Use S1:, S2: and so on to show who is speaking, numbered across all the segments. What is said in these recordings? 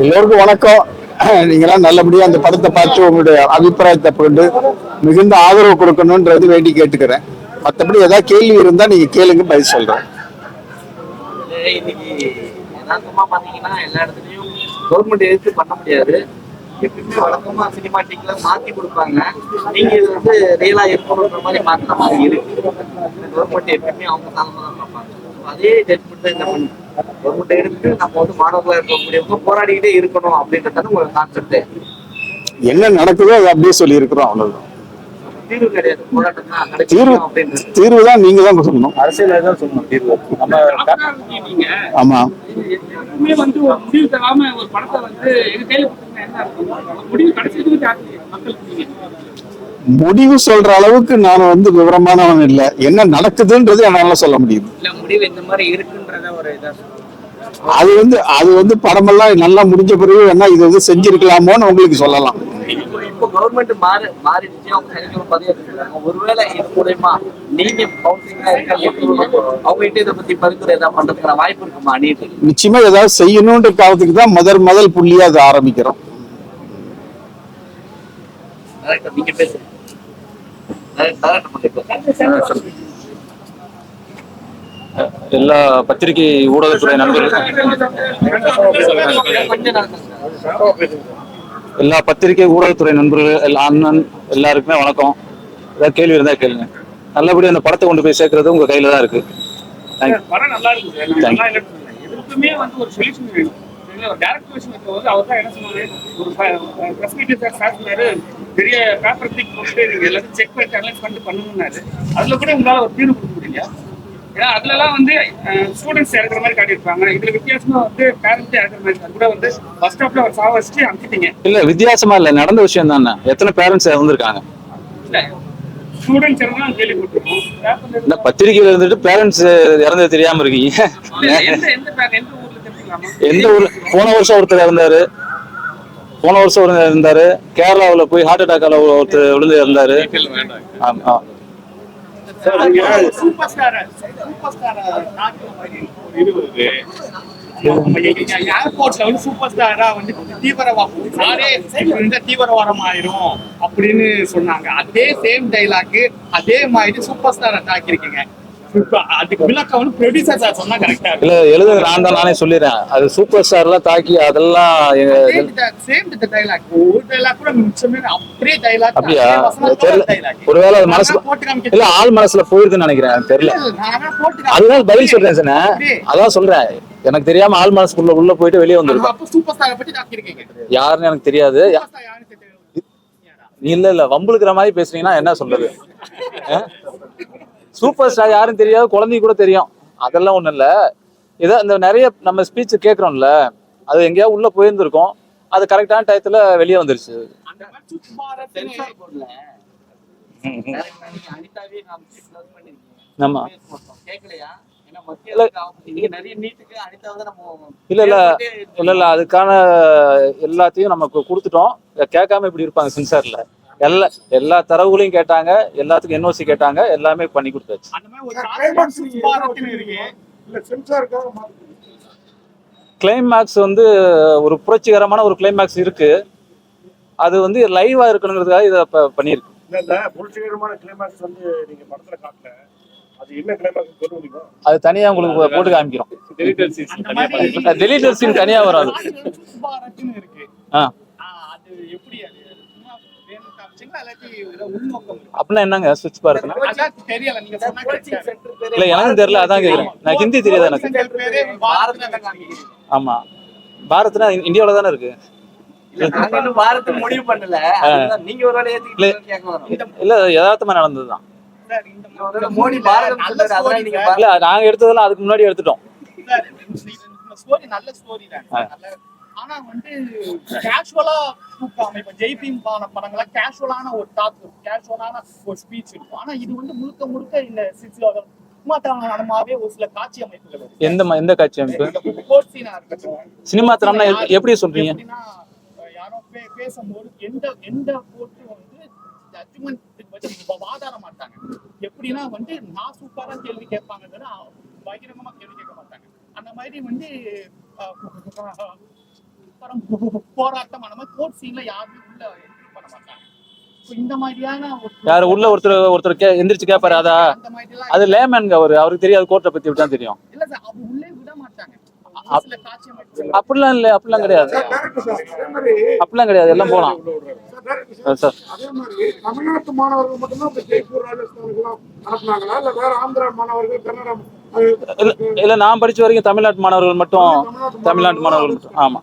S1: எல்லோருக்கும் வணக்கம். நீங்களாம் நல்லபடியா அந்த படத்தை பார்த்து உங்களுடைய அபிப்பிராயத்தை கொண்டு மிகுந்த ஆதரவு கொடுக்கணும்ன்றது வேண்டி கேட்டுக்கிறேன். மற்றபடி ஏதாவது கேள்வி இருந்தா நீங்க கேளுங்க பதில் சொல்றேன்.
S2: இன்னைக்கு எல்லா இடத்துலயும் கவர்மெண்ட் எதிர்த்து பண்ண முடியாது. எப்பயுமே வழக்கமா சினிமாட்டிக்ல மாத்தி கொடுப்பாங்க. நீங்க இது வந்து ரியலா இருக்கணுன்ற மாதிரி மாத்தின மாதிரி இருக்கு. கவர்மெண்ட் எப்பயுமே அவங்க சாதமா தான் பார்ப்பாங்க. அதே ஜட்மெண்ட் தான் என்ன பண்ணு கவர்மெண்ட் எடுத்து நம்ம வந்து மாணவர்களா இருக்கக்கூடியவங்க போராடிக்கிட்டே இருக்கணும் அப்படின்றதான ஒரு கான்செப்ட்
S1: என்ன நடக்குதோ அதை அப்படியே சொல்லி இருக்கிறோம் அவ்வளவுதான்.
S2: தீர்வு கிடையாது போராட்டம் தான்
S1: தீர்வு தான் நீங்க தான் சொல்லணும்.
S3: அரசியல் தான் சொல்லணும் தீர்வு. நம்ம
S4: நீங்க.
S1: ஆமா.
S4: வந்து ஒரு முடிவு தராம ஒரு படத்தை வந்து எங்க கையில முடிவு
S1: சொல்ற அளவுக்கு நான் வந்து விவரமானவன் இல்லை. என்ன நடக்குதுன்றது என்னால சொல்ல முடியுது.
S5: இல்ல முடிவு இந்த மாதிரி இருக்குன்றத ஒரு இதா சொல்லுங்க.
S1: அது வந்து அது வந்து படமெல்லாம் நல்லா முடிஞ்ச பிறகு வேணா இது வந்து செஞ்சிருக்கலாமோன்னு உங்களுக்கு சொல்லலாம்.
S2: இப்போ இப்போ கவர்மெண்ட் மாறி மாறிடுச்சு அவங்க சனிக்கிழமை பதவி ஒருவேளை இது மூலயமா நீங்க கவுன்சிலிங்கா இருக்காங்க அவங்க கிட்ட இதை பத்தி பரிந்துரை ஏதாவது பண்றதுக்கான வாய்ப்பு இருக்குமா நீட்டு
S1: நிச்சயமா ஏதாவது செய்யணுன்ற காலத்துக்கு தான் முதல் முதல் புள்ளியா அதை ஆரம்பிக்கிறோம்.
S2: நீங்க பேசுங்க.
S3: எல்லா பத்திரிகை ஊடகத்துறை நண்பர்கள். எல்லா பத்திரிகை ஊடகத்துறை நண்பர்கள் எல்லா அண்ணன் எல்லாருக்குமே வணக்கம். ஏதாவது கேள்வி இருந்தா கேளுங்க. நல்லபடியா அந்த படத்தை கொண்டு போய் சேர்க்கறது உங்க கையில தான் இருக்கு.
S4: படம் நல்லா. எதுக்குமே வந்து ஒரு சொல்யூஷன் வேணும். சரிங்களா? ஒரு டேரக்டர் விஷயம் வந்து அவர் தான் என்ன சொன்னாரு ஒரு பிரஸ் சார் சார் சொன்னாரு பெரிய பேப்பர் கிளிக் போட்டு எல்லாத்தையும் செக் பண்ணிட்டு அனலைஸ் பண்ணிட்டு பண்ணணும்னாரு. அதுல கூட உங்களால ஒரு தீர்வு கொடுக்க முடியல ஏன்னா அதுல எல்லாம் வந்து ஸ்டூடெண்ட்ஸ் இறக்குற மாதிரி காட்டியிருப்பாங்க. இதுல வித்தியாசமா வந்து பேரண்ட்ஸ் இறக்குற மாதிரி அது கூட வந்து ஃபர்ஸ்ட் ஸ்டாப்ல ஒரு சாவ வச்சுட்டு அனுப்பிட்டீங்க
S3: இல்ல வித்தியாசமா இல்ல நடந்த விஷயம் தானே எத்தனை பேரண்ட்ஸ் இறந்துருக்காங்க? இந்த பத்திரிகையில இருந்துட்டு பேரண்ட்ஸ் இறந்தது தெரியாம இருக்கீங்க.
S4: எந்த ஊர்ல
S3: போன வருஷம் ஒருத்தர் இறந்தாரு. போன வருஷம் ஒருத்தர் இருந்தாரு கேரளாவுல போய் ஹார்ட் அட்டாக்கால ஒருத்தர் விழுந்து இறந்தாரு. ஆமா.
S4: சூப்பர் ஸ்டார் சூப்பர் ஸ்டார் ஏர்போர்ட்ல வந்து சூப்பர் ஸ்டாரா வந்து தீவிரவா நானே இந்த தீவிரவாதம் ஆயிரும் அப்படின்னு சொன்னாங்க. அதே சேம் டைலாக் அதே மாதிரி சூப்பர் ஸ்டார் தாக்கிருக்கீங்க இப்ப
S3: இல்ல எழுதுங்க நான் தான் நானே சொல்லிடுறேன். அது சூப்பர் ஸ்டார்லாம் தாக்கி அதெல்லாம்
S4: அப்படியே
S3: தெரியல. ஒருவேளை அது மனசுல இல்ல ஆள் மனசுல போயிருக்குன்னு நினைக்கிறேன். தெரியல. அதுதான் பதில் சொல்றேன் சார் அதான் சொல்றேன். எனக்கு தெரியாம ஆள் மனசுக்குள்ள உள்ள போயிட்டு வெளியே வந்திருக்கோம்
S4: அப்ப சூப்பர் ஸ்டாரை பத்தி தாக்கிருக்கீங்க
S3: யாருன்னு எனக்கு தெரியாது. இல்ல இல்ல. வம்புழுக்கிற மாதிரி பேசுனீங்கன்னா என்ன சொல்றது? சூப்பர் ஸ்டார் யாரும் தெரியாது குழந்தைக்கு கூட தெரியும். அதெல்லாம் ஒண்ணும் இல்ல. ஏதோ இந்த நிறைய நம்ம ஸ்பீச் கேட்கறோம்ல அது எங்கேயாவது உள்ள போயிருந்திருக்கோம். அது கரெக்டான டயத்துல வெளியே வந்துருச்சு. ஆமா. இல்ல. இல்ல இல்ல. இல்ல அதுக்கான எல்லாத்தையும் நமக்கு கொடுத்துட்டோம். கேட்காம இப்படி இருப்பாங்க சென்சார்ல எல்லா எல்லா தரவுகளையும் கேட்டாங்க எல்லாத்துக்கும் என்ஓசி கேட்டாங்க எல்லாமே பண்ணி கொடுத்தாச்சு. கிளைமேக்ஸ் வந்து ஒரு புரட்சிகரமான ஒரு கிளைமேக்ஸ் இருக்கு. அது வந்து லைவா இருக்கணுங்கிறதுக்காக இதை பண்ணியிருக்கு.
S6: இல்ல இல்ல புரட்சிகரமான கிளைமேக்ஸ் வந்து நீங்க படத்துல காட்டல. அது
S3: தனியா உங்களுக்கு போட்டு காமிக்கிறோம். டெலிட்டர் சீன் தனியா வரும்
S4: எப்படி அது?
S3: அப்படின்னா என்னங்க சுவிட்ச் பாருக்குன்னா இல்ல எனக்கும் தெரியல அதான் கேக்குறேன். நான் ஹிந்தி தெரியாது எனக்கு. ஆமா. பாரத்னா இந்தியாவில தானே இருக்கு?
S2: முடிவு பண்ணல. நீங்க ஒரு வேலை
S3: இல்ல யதார்த்தமா நடந்ததுதான். இல்ல நாங்க எடுத்ததெல்லாம் அதுக்கு முன்னாடி எடுத்துட்டோம்.
S4: நல்ல ஸ்டோரி தான். ஆனா வந்து கேஷுவலா தூக்காம இப்ப ஜெய்பீம் பான படங்களா கேஷுவலான ஒரு டாக் கேஷுவலான ஒரு ஸ்பீச் இருக்கும். ஆனா இது வந்து முழுக்க முழுக்க இந்த சிசிலோகம் சும்மாத்தனமாவே ஒரு சில காட்சி அமைப்புகள்
S3: எந்த எந்த காட்சி அமைப்பு? சினிமா தரம்னா எப்- எப்படி சொல்றீங்க?
S4: யாரோ பேசும்போது எந்த எந்த கோர்ட்டு வந்து ஜட்ஜ் ஆர்குமெண்ட் வச்சு வாதாட மாட்டாங்க. எப்படின்னா வந்து நான் சூப்பரா கேள்வி கேட்பாங்க பகிரங்கமா கேள்வி கேட்க மாட்டாங்க. அந்த மாதிரி வந்து போராட்டம். அந்த மாதிரி கோர்ட் சீன்ல யாருமே உள்ள பண்ண மாட்டாங்க. இந்த மாதிரியான
S3: யாரு உள்ள ஒருத்தர் ஒருத்தர் கே எந்திரிச்சு கேட்பாரு அதா? அது லேமேன்ங்க அவரு. அவருக்கு தெரியாது கோர்ட்டை பத்தி தான் தெரியும்.
S4: இல்ல சார் அவர் உள்ளே விட மாட்டாங்க.
S3: அப்படிலாம் இல்லை அப்படிலாம் கிடையாது. அப்படிலாம் கிடையாது எல்லாம் போலாம். சார்
S7: அதே மாதிரி தமிழ்நாட்டு மாணவர்கள் மட்டும்தான் ஜெய்ப்பூர் ராஜஸ்தானுக்குலாம் அனுப்புனாங்களா இல்ல வேற ஆந்திரா மாணவர்கள் கன்னடா
S3: இல்ல நான் படிச்ச வரைக்கும் தமிழ்நாட்டு மாணவர்கள் மட்டும் தமிழ்நாட்டு மாணவர்கள் மட்டும் ஆமா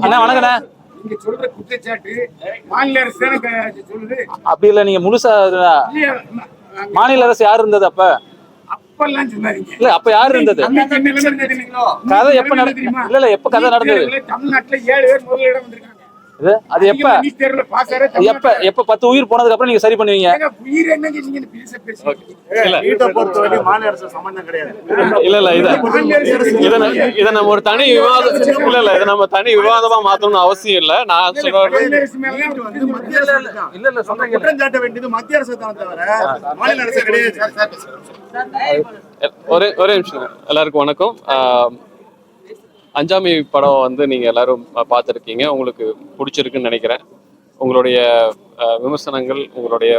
S3: அண்ணா வணக்கண்ணே அப்படி இல்ல நீங்க முழுசா மாநில அரசு யார் இருந்தது அப்ப இல்ல அப்ப யார் இருந்தது? கதை எப்ப
S7: நிலைமை
S3: நட
S7: தெரியுமா?
S3: இல்ல இல்ல எப்ப கதை
S7: நீட்
S3: நடந்தது
S7: தமிழ்நாட்டுல ஏழு பேர் முதலிடம் வந்திருக்காங்க
S3: இது? அது எப்ப? எப்ப? எப்ப பத்து உயிர் போனதுக்கு அப்புறம் நீங்க சரி பண்ணுவீங்க?
S8: இல்ல இல்ல. இத இத நம்ம ஒரு தனி விவாதம் இல்ல இல்ல இத நம்ம தனி விவாதமா மாத்தணும்னு அவசியம் இல்ல. நான் சொல்றேன்
S7: மாநில அரசு மேல
S6: நீட் வந்து மத்திய அரசு தான்.
S3: இல்ல இல்ல சொன்னீங்க
S6: குற்றம் சாட்ட வேண்டியது மத்திய அரசு தான் தவிர மாநில அரசு கிடையாது.
S8: ஒரே ஒரே நிமிஷம் எல்லாருக்கும் வணக்கம். ஆஹ், அஞ்சாமி படம் வந்து நீங்க எல்லாரும் பார்த்துருக்கீங்க. உங்களுக்கு பிடிச்சிருக்குன்னு நினைக்கிறேன். உங்களுடைய விமர்சனங்கள் உங்களுடைய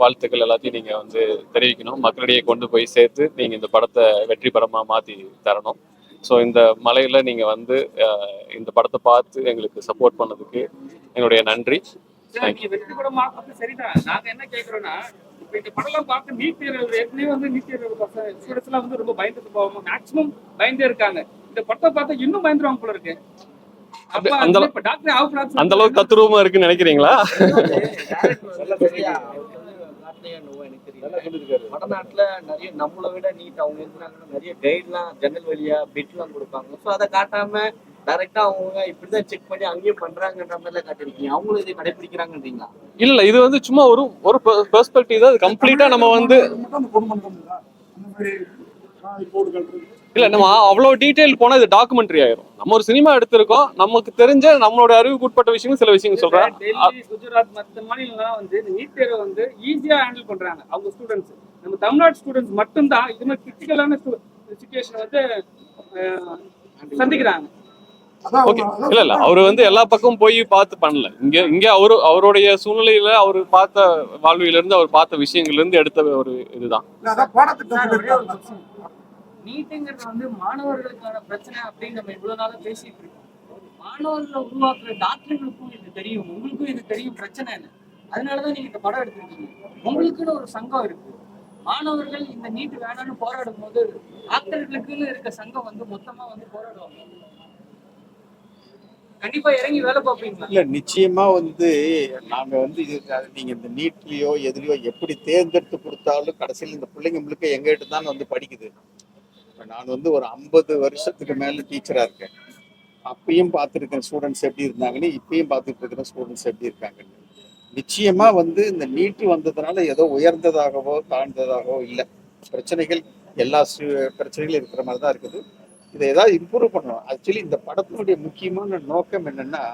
S8: வாழ்த்துக்கள் எல்லாத்தையும் நீங்க வந்து தெரிவிக்கணும். மக்களிடையே கொண்டு போய் சேர்த்து நீங்க இந்த படத்தை வெற்றி படமா மாத்தி தரணும். ஸோ இந்த மலையில நீங்க வந்து இந்த படத்தை பார்த்து எங்களுக்கு சப்போர்ட் பண்ணதுக்கு என்னுடைய நன்றி.
S9: சார், இந்த படம் எல்லாம் பார்த்து நீட் தேர்வு ஏற்கனவே வந்து நீட் தேர்வு ஸ்டூடெண்ட்ஸ் எல்லாம் வந்து ரொம்ப பயந்துட்டு போவாங்க. மேக்ஸிமம் பயந்தே இருக்காங்க. இந்த படத்தை பார்த்தா இன்னும் பயந்துருவாங்க போல இருக்கு. அந்த
S8: அந்த-
S9: இப்ப டாக்டர் ஆகுறாங்க
S8: நினைக்கிறீங்களா
S2: வடநாட்டுல நிறைய நம்மளை விட நீட் அவங்க இருக்கிறாங்கன்னா நிறைய கைட்லாம் ஜன்னல் வழியா பெட்லாம் கொடுப்பாங்க. ஸோ அதை காட்டாம டைரக்டா அவங்க இப்படிதான் செக் பண்ணி அங்கேயும் பண்றாங்கன்ற மாதிரி காட்டிருக்கீங்க அவங்களும் இதை கடைபிடிக்கிறாங்கன்றீங்களா
S8: இல்ல இல்ல இது வந்து சும்மா ஒரு ஒரு பெர்ஸ்பெக்டிவ் தான். கம்ப்ளீட்டா நம்ம வந்து இல்ல நம்ம அவ்வளவு டீடைல் போனா இது டாக்குமெண்ட்ரி ஆயிரும். நம்ம ஒரு சினிமா எடுத்திருக்கோம். நமக்கு தெரிஞ்ச நம்மளோட அறிவுக்கு உட்பட்ட விஷயங்கள் சில விஷயங்கள் சொல்றேன்.
S9: குஜராத் மற்ற மாநிலங்கள்லாம் வந்து நீட் தேர்வை வந்து ஈஸியா ஹேண்டில் பண்றாங்க அவங்க ஸ்டூடெண்ட்ஸ் நம்ம தமிழ்நாடு ஸ்டூடெண்ட்ஸ் மட்டும்தான் இது மாதிரி கிரிட்டிக்கலான சுச்சுவேஷன் வந்து சந்திக்கிறாங்க.
S8: ஓகே இல்ல இல்ல. அவரு வந்து எல்லா பக்கமும் போய் பார்த்து பண்ணல. இங்க இங்க அவரு அவருடைய சூழ்நிலையில அவர் பார்த்த வாழ்வியில இருந்து அவர் பார்த்த விஷயங்கள்ல இருந்து எடுத்த ஒரு இதுதான்.
S10: நீட்டுங்கிறது வந்து மாணவர்களுக்கான பிரச்சனை அப்படின்னு நம்ம இவ்வளவு நாளா பேசிட்டு இருக்கோம். மாணவர்களை உருவாக்குற டாக்டர்களுக்கும் இது தெரியும். உங்களுக்கும் இது தெரியும். பிரச்சனை என்ன? அதனாலதான் நீங்க இந்த படம் எடுத்திருக்கீங்க. உங்களுக்குன்னு ஒரு சங்கம் இருக்கு. மாணவர்கள் இந்த நீட்டு வேணாம்னு போராடும் போது டாக்டர்களுக்குன்னு இருக்க சங்கம் வந்து மொத்தமா வந்து போராடுவாங்க. கண்டிப்பா இறங்கி வேலை பார்ப்பீங்களா?
S1: இல்ல நிச்சயமா வந்து நாங்க வந்து இது நீங்க இந்த நீட்லயோ எதுலயோ எப்படி தேர்ந்தெடுத்து கொடுத்தாலும் கடைசியில் இந்த பிள்ளைங்க முழுக்க எங்ககிட்ட தான் வந்து படிக்குது. நான் வந்து ஒரு ஐம்பது வருஷத்துக்கு மேல டீச்சரா இருக்கேன். அப்பயும் பார்த்துருக்கேன் ஸ்டூடெண்ட்ஸ் எப்படி இருந்தாங்கன்னு இப்பயும் பார்த்துட்டு இருக்கிற ஸ்டூடெண்ட்ஸ் எப்படி இருக்காங்கன்னு. நிச்சயமா வந்து இந்த நீட்டு வந்ததுனால ஏதோ உயர்ந்ததாகவோ தாழ்ந்ததாகவோ இல்லை. பிரச்சனைகள் எல்லா பிரச்சனைகளும் இருக்கிற மாதிரி தான் இருக்குது. இதை ஏதாவது இம்ப்ரூவ் பண்ணணும். ஆக்சுவலி இந்த படத்தினுடைய முக்கியமான நோக்கம் என்னன்னா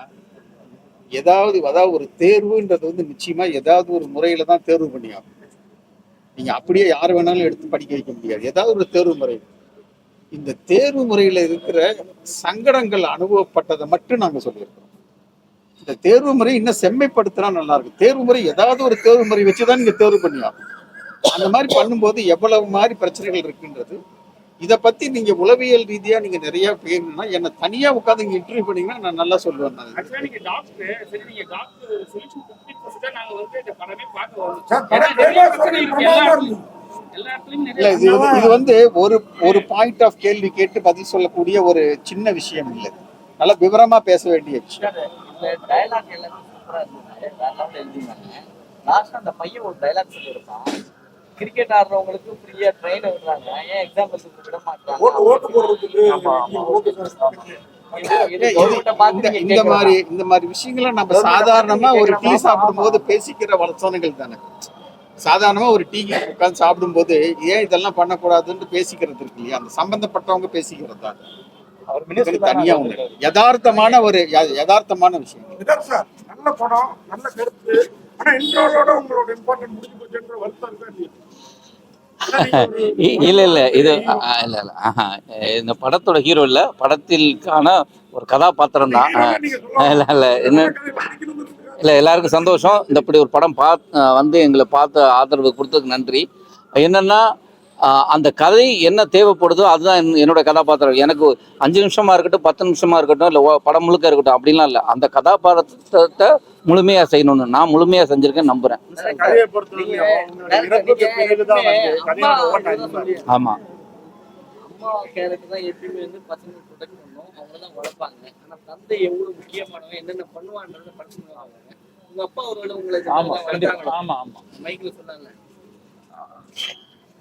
S1: ஏதாவது அதாவது ஒரு தேர்வுன்றது வந்து நிச்சயமா ஏதாவது ஒரு முறையில தான் தேர்வு பண்ணியாகும் நீங்க அப்படியே யார் வேணாலும் எடுத்து படிக்க வைக்க முடியாது. ஏதாவது ஒரு தேர்வு முறை. இந்த தேர்வு முறையில இருக்கிற சங்கடங்கள் அனுபவப்பட்டதை மட்டும் நாங்க சொல்லியிருக்கிறோம். இந்த தேர்வு முறை இன்னும் செம்மைப்படுத்தினா நல்லா இருக்கும் தேர்வு முறை ஏதாவது ஒரு தேர்வு முறை வச்சுதான் நீங்க தேர்வு பண்ணியாகும் அந்த மாதிரி பண்ணும்போது எவ்வளவு மாதிரி பிரச்சனைகள் இருக்குன்றது இதை பத்தி நீங்க உளவியல் ரீதியா நீங்க நிறைய பேசணும்னா என்னை தனியா உட்காந்து இங்க இன்டர்வியூ பண்ணீங்கன்னா நான் நல்லா சொல்லுவேன் நான். இல்ல இது வந்து- இது வந்து ஒரு ஒரு பாயிண்ட் ஆஃப் கேள்வி கேட்டு பதில் சொல்லக்கூடிய ஒரு சின்ன விஷயம் இல்லை. நல்லா விவரமா பேச வேண்டிய விஷயம்.
S2: லாஸ்ட் அந்த பையன் ஒரு டயலாக் சொல்லியிருப்பான். கிரிக்கெட் ஆடுறவங்களுக்கு ஃப்ரீயா ட்ரெயின் விடுறாங்க. ஏன் எக்ஸாம்பிள் விட மாட்டாங்க
S1: இந்த. மாதிரி இந்த மாதிரி விஷயங்களை நம்ம சாதாரணமா ஒரு டீ. சாப்பிடும் போது பேசிக்கிற வளர்ச்சனங்கள் தானே. சாதாரணமா ஒரு டீ உட்காந்து சாப்பிடும்போது ஏன் இதெல்லாம் பண்ணக்கூடாதுன்னு பேசிக்கிறது இருக்கு இல்லையா? அந்த சம்பந்தப்பட்டவங்க பேசிக்கிறது? தான் தனியா ஒண்ணு யதார்த்தமான ஒரு யதார்த்தமான விஷயம்.
S7: சார் நல்ல படம் நல்ல கருத்து. ஆனா இன்ட்ரோலோட உங்களோட இம்பார்ட்டன்ட் முடிஞ்சு போச்சுன்ற வருத்தம் இருக்கா இல்லையா? ஆனா நீங்க ஒரு-
S11: இ- இல்ல இல்ல இது இல்ல இல்ல. இந்த படத்தோட ஹீரோ இல்ல. படத்திற்கான ஒரு கதாபாத்திரம் தான். இல்ல இல்ல என்ன? இல்லை எல்லாருக்கும் சந்தோஷம். இந்த இப்படி ஒரு படம் பாத் வந்து எங்களை பார்த்து ஆதரவு கொடுத்ததுக்கு நன்றி. என்னென்னா அந்த கதை என்ன தேவைப்படுதோ அதுதான் என்னோட கதாபாத்திரம். எனக்கு அஞ்சு நிமிஷமாக இருக்கட்டும் பத்து நிமிஷமாக இருக்கட்டும் இல்லை படம் முழுக்க இருக்கட்டும் அப்படிலாம் இல்லை. அந்த கதாபாத்திரத்தை முழுமையாக செய்யணும்னு நான் முழுமையாக செஞ்சுருக்கேன்
S6: நம்புகிறேன்
S11: ஆமாம்
S2: அம்மா கேரக்டர் தான் எப்பயுமே வந்து பசங்க ப்ரொடெக்ட் பண்ணும் அவங்க தான் வளர்ப்பாங்க. ஆனால் தந்தை எவ்வளோ முக்கியமானவன் என்னென்ன பண்ணுவான்றது பண்ணுவாங்க உங்க அப்பா ஒருவேளை உங்களை
S3: ஆமா? ஆமா ஆமா.
S2: மைக்ல சொன்னாங்க.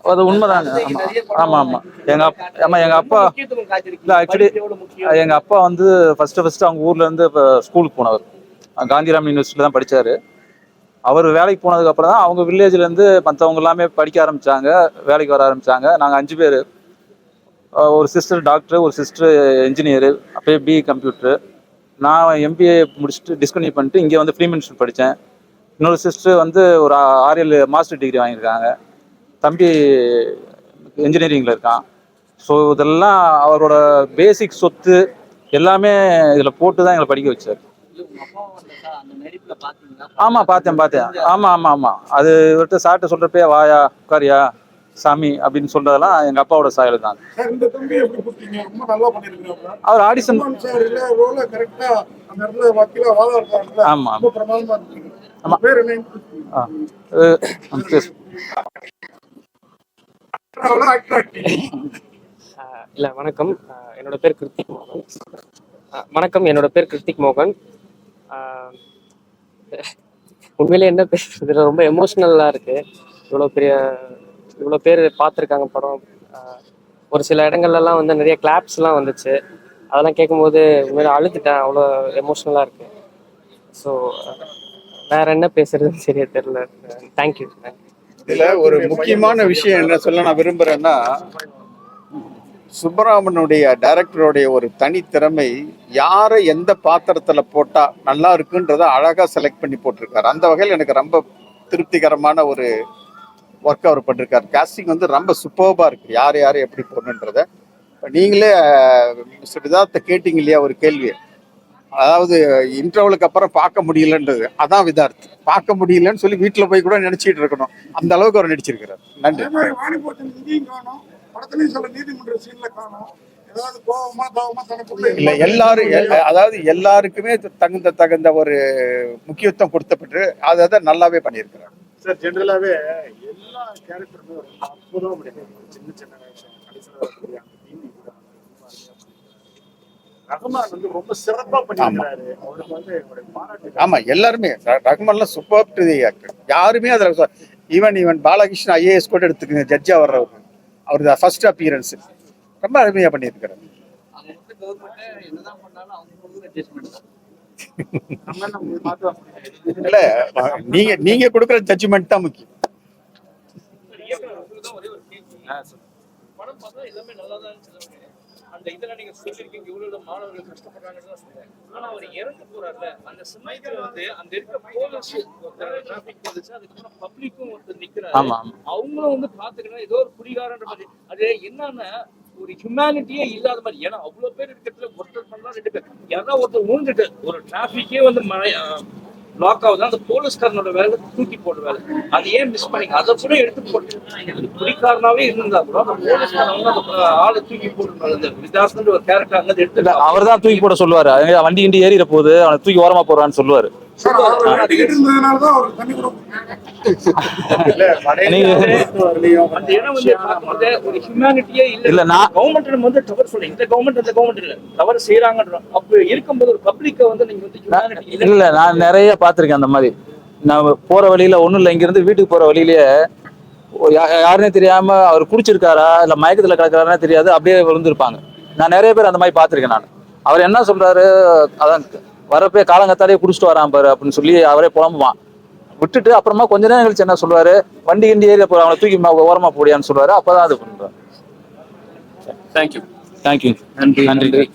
S3: அது உண்மைதாங்க. ஆமா ஆமா ஆமா. எங்க ஆமா எங்க அப்பா இல்ல,
S2: முக்கியம்
S3: எங்க அப்பா வந்து ஃபர்ஸ்ட் ஃபர்ஸ்ட் அவங்க ஊர்ல இருந்து ஸ்கூலுக்கு போனவர். காந்திராம் யூனிவர்சிட்டியில தான் படிச்சாரு. அவர் வேலைக்கு போனதுக்கு அப்புறம் தான் அவங்க வில்லேஜ்ல இருந்து மற்றவங்க எல்லாமே படிக்க ஆரம்பிச்சாங்க வேலைக்கு வர ஆரம்பிச்சாங்க. நாங்க அஞ்சு பேர். ஒரு சிஸ்டர் டாக்டர் ஒரு சிஸ்டர் இன்ஜினியர் அப்பயே பிஇ கம்ப்யூட்டர் நான் எம்பிஏ முடிச்சுட்டு டிஸ்கன்யூ பண்ணிட்டு இங்கே வந்து ஃப்ரீமென்ஷன் படித்தேன் இன்னொரு சிஸ்டர் வந்து ஒரு ஆறு ஏழு மாஸ்டர் டிகிரி வாங்கியிருக்காங்க. தம்பி இன்ஜினியரிங்கில் இருக்கான். ஸோ இதெல்லாம் அவரோட பேசிக் சொத்து எல்லாமே இதில் போட்டு தான் எங்களை படிக்க வச்சார். ஆமாம் பார்த்தேன் பார்த்தேன். ஆமாம் ஆமாம் ஆமாம் அது இவர்கிட்ட சாப்பிட்டு சொல்கிறப்பே வாயா உட்காரியா? சாமி அப்படின்னு சொல்றதெல்லாம் எங்கள் அப்பாவோட சாயல் தான்.
S7: சார் இந்த தம்பி எப்படி கொடுத்தீங்க ரொம்ப நல்லா பண்ணிருக்காங்க
S3: அவர் ஆடிஷன்
S7: சார் இல்ல ரோல கரெக்டா அந்த இடத்துல வக்கீலா வாதம் இருக்காங்கல்ல
S3: ஆமா.
S7: ரொம்ப பிரமாதமா இருக்கு
S3: ஆமா.
S12: இல்ல வணக்கம். என்னோட பேர் கிருத்திக் மோகன். வணக்கம் என்னோட பேர் கிருத்திக் மோகன். உண்மையிலே என்ன பேசுறது ரொம்ப எமோஷ்னலா இருக்கு. இவ்வளோ பெரிய இவ்வளோ பேர் பார்த்துருக்காங்க படம். ஒரு சில இடங்கள்லாம் வந்து நிறைய கிளாப்ஸ்லாம் வந்துச்சு. அதெல்லாம் கேட்கும்போது உண்மையில அழுதுட்டேன். அவ்வளோ எமோஷ்னலாக இருக்கு. ஸோ வேற என்ன பேசுறதுன்னு சரியா தெரியல. தேங்க்யூ
S1: இதுல ஒரு முக்கியமான விஷயம் என்ன சொல்ல நான் விரும்புறேன்னா சுப்பராமனுடைய டைரக்டருடைய ஒரு தனித்திறமை யாரை எந்த பாத்திரத்தில் போட்டால் நல்லா இருக்குன்றத அழகாக செலக்ட் பண்ணி போட்டிருக்காரு. அந்த வகையில் எனக்கு ரொம்ப திருப்திகரமான ஒரு ஒர்க் அவர் பண்ணிருக்காரு. காஸ்டிங் வந்து ரொம்ப சூப்பர்பா இருக்கு. யார் யார் எப்படி போடணுன்றத நீங்களே மிஸ்டர் விதார்த்த கேட்டீங்க இல்லையா ஒரு கேள்வி. அதாவது இன்டர்வலுக்கு அப்புறம் பார்க்க முடியலன்றது. அதான் விதார்த். பார்க்க முடியலன்னு சொல்லி வீட்டுல போய் கூட நினைச்சிட்டு இருக்கணும். அந்த அளவுக்கு அவர் நடிச்சிருக்கிறார் நன்றி. இல்ல எல்லாரும் அதாவது எல்லாருக்குமே தகுந்த தகுந்த ஒரு முக்கியத்துவம் கொடுத்தப்பட்டு அதை அதை நல்லாவே பண்ணியிருக்கிறார்.
S6: சார் ஜென்ரலாவே எல்லா கேரக்டருமே ரொம்ப அற்புதமா பண்ணிருக்காங்க சின்ன சின்ன வேஷம் கடைசியில் வரக்கூடிய அந்த தீனி கூட ரொம்ப அருமையா பண்ணிருக்காங்க. ரஹ்மான் வந்து ரொம்ப சிறப்பா பண்ணிருக்காரு அவருக்கு வந்து என்னுடைய பாராட்டு.
S1: ஆமா எல்லாருமே. ர- ரஹ்மான்லாம் சூப்பர் ஆக்டர் யாருமே அதுல ஈவன் ஈவன் பாலகிருஷ்ணன் ஐஏஎஸ் கூட எடுத்துக்கங்க. ஜட்ஜா வர்றவர் அவர் ஃபர்ஸ்ட் அப்பியரன்ஸ் ரொம்ப அருமையா பண்ணியிருக்கிறார்
S2: அவங்க வந்து கவர்மெண்ட் என்னதான் பண்ணாலும் அவங்க அட்ஜஸ்ட்மெண்ட் தான்.
S1: இல்ல நீங்க நீங்க கொடுக்குற ஜட்ஜ்மெண்ட் தான் முக்கியம்.
S9: படம் பார்த்தா எல்லாமே நல்லா தான் சொல்லுவாங்க அந்த இதெல்லாம் நீங்க சொல்லிருக்கீங்க இவ்வளவு மாணவர்கள் கஷ்டப்படுறாங்கன்னு சொல்றேன். ஆனா அவர் இறந்து போறாருல அந்த சமயத்துல வந்து அந்த இருக்க போலீஸ் ஒருத்தர் டிராபிக் வந்துச்சு அதுக்கப்புறம் பப்ளிக்கும் ஒருத்தர் நிக்கிறாரு. அவங்களும் வந்து பாத்துக்கணும் ஏதோ ஒரு குடிகாரன்ற மாதிரி. அது என்னன்னா ஒரு ஹியூமனிட்டியே இல்லாத மாதிரி. ஏன்னா அவ்வளவு பேர் இருக்கிறதுல ஒருத்தர் பண்ணலாம் ரெண்டு பேர். யாராவது ஒருத்தர் ஊழ்ந்துட்டு ஒரு டிராபிக்கே வந்து மழை பிளாக் ஆகுது அந்த போலீஸ்காரனோட வேலை தூக்கி போடுற வேலை அது ஏன் மிஸ் பண்ணி அதை கூட எடுத்து போட்டு. குடிக்காரனாவே இருந்தா கூட அந்த போலீஸ்காரன் வந்து அந்த ஆளை தூக்கி போடுறாங்க அந்த விதாசன் ஒரு கேரக்டர் அங்கே எடுத்து
S3: அவர் தான் தூக்கி போட சொல்லுவாரு. வண்டி கிண்டி ஏறிட போகுது. அவனை தூக்கி ஓரமா போறான்னு சொல்லுவாரு.
S6: இல்ல
S3: நீங்க-
S9: அந்த இடம் வந்து பார்க்கும்போது ஒரு ஹியூமனிட்டியே இல்ல.
S3: இல்ல, நான்-
S9: கவர்மெண்ட் நம்ம வந்து தவறு சொல்ல இந்த கவர்மெண்ட் அந்த கவர்மெண்ட் இல்ல. தவறு செய்யறாங்கன்றோம் அப்ப இருக்கும்போது ஒரு பப்ளிக்க வந்து நீங்க வந்து ஹியூமனிட்டி இல்ல.
S3: இல்ல நான் நிறைய பார்த்திருக்கேன் அந்த மாதிரி. நான் போற வழியில ஒண்ணும் இல்ல. இங்க இருந்து வீட்டுக்கு போற வழியிலேயே யாருன்னே தெரியாம அவர் குடிச்சிருக்காரா? இல்ல மயக்கத்துல கிடக்குறாருன்னு தெரியாது. அப்படியே விழுந்திருப்பாங்க நான் நிறைய பேர் அந்த மாதிரி பார்த்திருக்கேன் நான். அவர் என்ன சொல்றாரு? அதான் வரப்பே காலங்கத்தாலே குடிச்சிட்டு வரான் பாரு அப்படின்னு சொல்லி அவரே புலம்புவான். விட்டுட்டு அப்புறமா கொஞ்ச நேரம் கழிச்சு என்ன சொல்லுவாரு? வண்டி கிண்டி ஏறி போற அவனை தூக்கி ம- ஓரமா போடியான்னு சொல்லுவாரு. அப்பதான் அது பண்றாரு
S8: தேங்க்யூ
S3: தேங்க்யூ நன்றி. நன்றி.